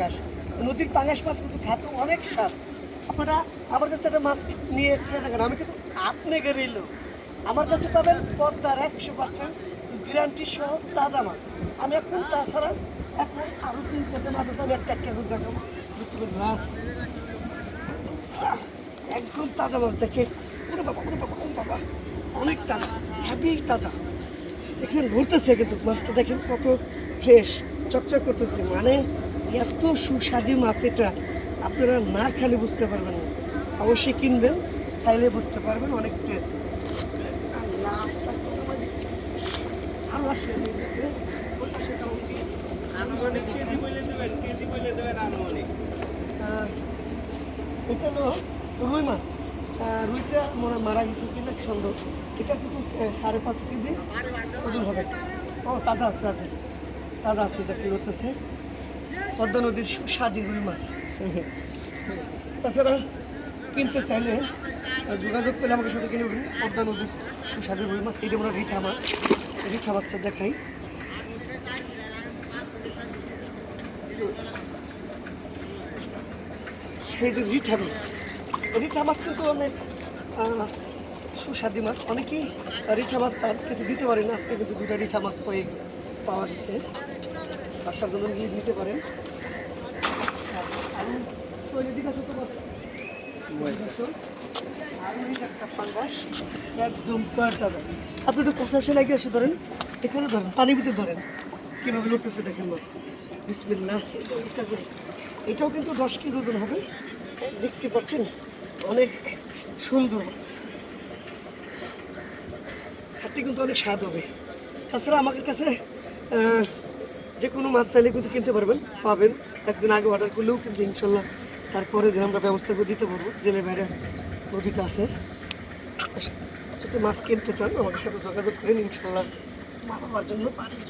পাঙ্গাস। নদীর পাঙ্গাস মাছ কিন্তু খাতে অনেক স্বাদ। আপনারা আমার কাছে একটা মাছ নিয়ে থাকেন। আমি কিন্তু আপনি গেরিল আমার কাছে পাবেন পদ্মার একশো পার্সেন্ট গ্যারান্টি সহ তাজা মাছ। আমি এখন তাছাড়া এখন আরও তিন চারটে মাছ আছে, আমি একটা একটা করে দেখাবো। বুঝতে পারলাম একদম তাজা মাছ দেখে। ওরে বাবা ওরে বাবা ওরে বাবা। অনেক তাজা হ্যাপি তাজা। দেখছেন ঘুরতেছে কিন্তু মাছটা। দেখেন কত ফ্রেশ চকচক করতেছে। মানে এত সুস্বাদু মাছ এটা। আপনারা না খেলে বুঝতে পারবেন না। অবশ্যই কিনবেন খাইলে বুঝতে পারবেন অনেক টেস্ট এটা হলো রুই মাছ। রুইটা মনে মারা গেছে কিনা সন্দেহ। এটা কিন্তু সাড়ে পাঁচ কেজি ওজন হবে। ও তাজা আছে আছে। তাজা আছে এটা কি করতেছে? পদ্মা নদীর সুস্বাদী রুই মাছ। তাছাড়া কিনতে চাইলে যোগাযোগ করলে আমাকে সাথে কিনে উঠুন পদ্মা নদীর সুস্বাদু রুই মাছ। এইটা আমরা রিঠা মাছ। রিঠা মাছটা দেখাই। এই যে রিঠা মাছ। রিঠা মাছ কিন্তু অনেক সুস্বাদু মাছ। অনেকেই রিঠা মাছ কিন্তু দিতে পারেন না। আজকে কিন্তু দুটা রিঠা মাছ পয়ে পাওয়া গেছে। জন্য নিয়ে নিতে পারেন। আসো একদম। আপনি একটু কাছে লাগিয়ে এসে ধরেন। এখানে ধরেন, পানির ভিতরে ধরেন। কীভাবে লড়তেছে দেখেন মাছ বিসমিল্লাহ এটাও ইচ্ছা এটাও কিন্তু দশ কেজি ওজন হবে। দেখতে পাচ্ছেন, অনেক সুন্দর মাছ খাতে কিন্তু অনেক স্বাদ হবে। তাছাড়া আমাদের কাছে যে কোনো মাছ চাইলে কিন্তু কিনতে পারবেন, পাবেন। একদিন আগে অর্ডার করলেও কিন্তু ইনশাল্লাহ তারপরে দিন আমরা ব্যবস্থা করে দিতে পারব, জেলে বাইরে নদীটা আসে যদি মাছ কিনতে চান, আমাদের সাথে যোগাযোগ করেন, ইনশাল্লাহ মাছ জন্য পাঠিয়ে